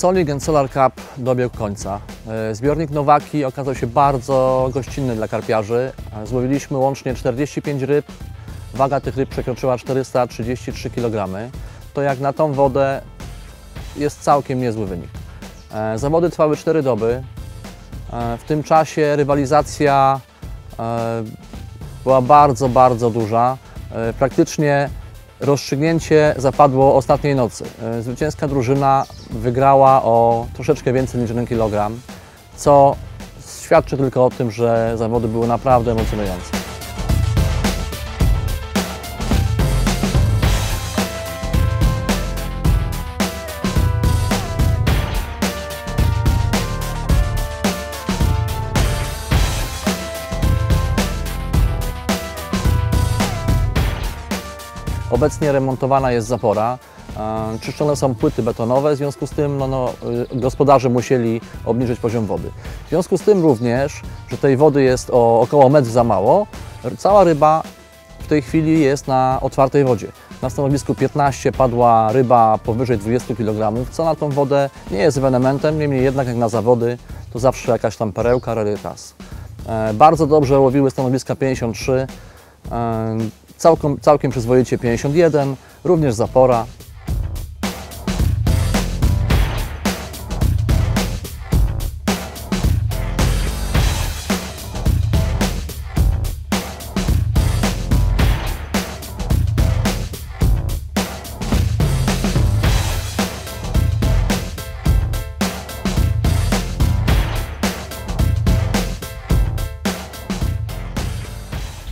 Solik and Solar Cup dobiegł końca. E, Zbiornik Nowaki okazał się bardzo gościnny dla karpiarzy. E, Złowiliśmy łącznie 45 ryb. Waga tych ryb przekroczyła 433 kg. To jak na tą wodę jest całkiem niezły wynik. E, Zawody trwały 4 doby. W tym czasie rywalizacja była bardzo, bardzo duża. Praktycznie rozstrzygnięcie zapadło ostatniej nocy. E, Zwycięska drużyna wygrała o troszeczkę więcej niż 1 kg, co świadczy tylko o tym, że zawody były naprawdę emocjonujące. Obecnie remontowana jest zapora. e, Czyszczone są płyty betonowe, w związku z tym no, no, y, gospodarze musieli obniżyć poziom wody. W związku z tym również, że tej wody jest o około metr za mało, cała ryba w tej chwili jest na otwartej wodzie. Na stanowisku 15 padła ryba powyżej 20 kg, co na tą wodę nie jest ewenementem, niemniej jednak jak na zawody to zawsze jakaś tam perełka, rarytas. E, Bardzo dobrze łowiły stanowiska 53, e, całkiem, całkiem przyzwoicie 51, również zapora.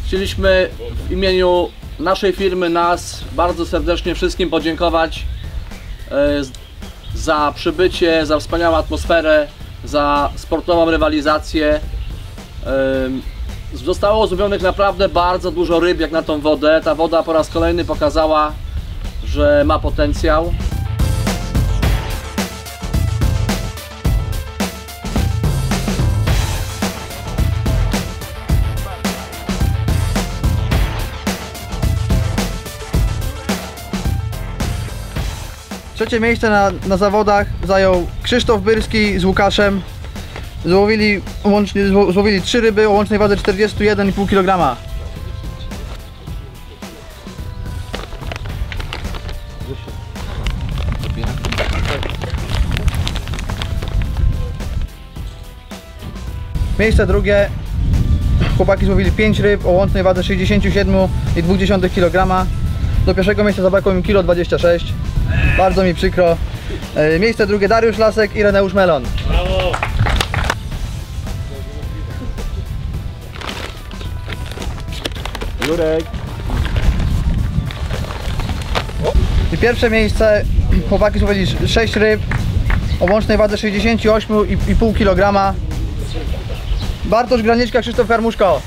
Chcieliśmy w imieniu naszej firmy, nas bardzo serdecznie wszystkim podziękować e, za przybycie, za wspaniałą atmosferę, za sportową rywalizację. Zostało złowionych naprawdę bardzo dużo ryb jak na tą wodę. Ta woda po raz kolejny pokazała, że ma potencjał. Trzecie miejsce na, na zawodach zajął Krzysztof Byrski z Łukaszem. Złowili, łącznie, zło- złowili trzy ryby o łącznej wadze 41,5 kg. Miejsce drugie. Chłopaki złowili 5 ryb o łącznej wadze 67,2 kg. Do pierwszego miejsca zabrakło mi kilo 26. Bardzo mi przykro. E, Miejsce drugie Dariusz Lasek i Reneusz Melon. I pierwsze miejsce chłopaki złowili 6 ryb o łącznej wadze 68,5 kg. Bartosz Graniczka, Krzysztof Karmuszko.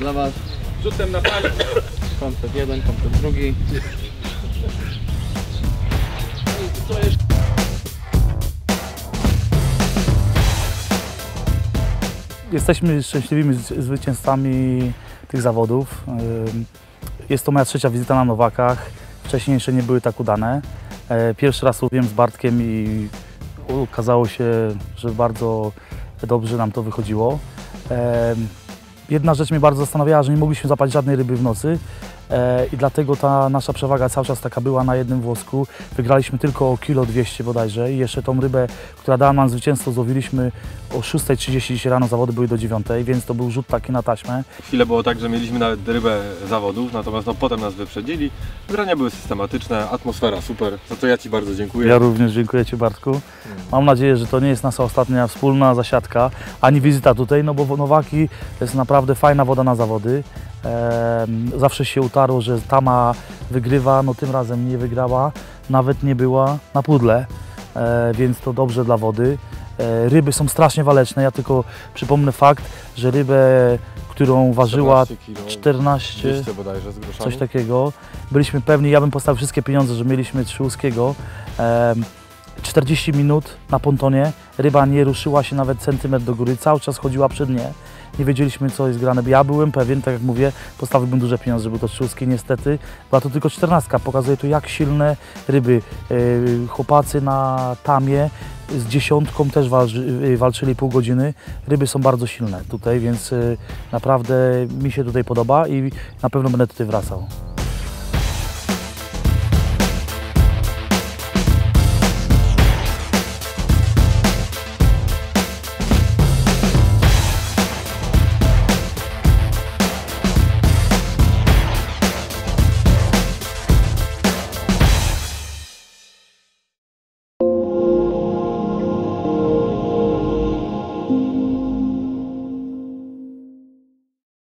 Dla was. Rzutem na palić. Komplet jeden, komplet drugi. Jesteśmy szczęśliwymi zwy- zwycięzcami tych zawodów. Jest to moja trzecia wizyta na Nowakach. Wcześniej jeszcze nie były tak udane. E, Pierwszy raz łowiłem z Bartkiem i okazało się, że bardzo dobrze nam to wychodziło. Jedna rzecz mnie bardzo zastanawiała, że nie mogliśmy zapalić żadnej ryby w nocy i dlatego ta nasza przewaga cały czas taka była na jednym włosku. Wygraliśmy tylko o kilo 200 bodajże i jeszcze tą rybę, która dała nam zwycięstwo, złowiliśmy o 6.30 dzisiaj rano, zawody były do 9, więc to był rzut taki na taśmę. Chwilę było tak, że mieliśmy nawet rybę zawodów, natomiast no, potem nas wyprzedzili. Grania były systematyczne, atmosfera super, za to ja Ci bardzo dziękuję. Ja również dziękuję Ci Bartku. Mam nadzieję, że to nie jest nasza ostatnia wspólna zasiadka, ani wizyta tutaj, no bo Nowaki to jest naprawdę fajna woda na zawody. Zawsze się utarło, że Tama wygrywa, no tym razem nie wygrała, nawet nie była na pudle, e, więc to dobrze dla wody. E, ryby są strasznie waleczne, ja tylko przypomnę fakt, że rybę, którą ważyła 14 kilo, 14, 200 bodajże coś takiego. Byliśmy pewni, ja bym postawił wszystkie pieniądze, że mieliśmy trzy łuskiego. Em, 40 minut na pontonie, ryba nie ruszyła się nawet centymetr do góry, cały czas chodziła przed nie. Nie wiedzieliśmy co jest grane. Ja byłem pewien, tak jak mówię, postawiłbym duże pieniądze, żeby to trzuskie. Niestety była to tylko 14. Pokazuje to jak silne ryby. Yy, chłopacy na tamie z dziesiątką też yy, walczyli pół godziny. Ryby są bardzo silne tutaj, więc yy, naprawdę mi się tutaj podoba i na pewno będę tutaj wracał.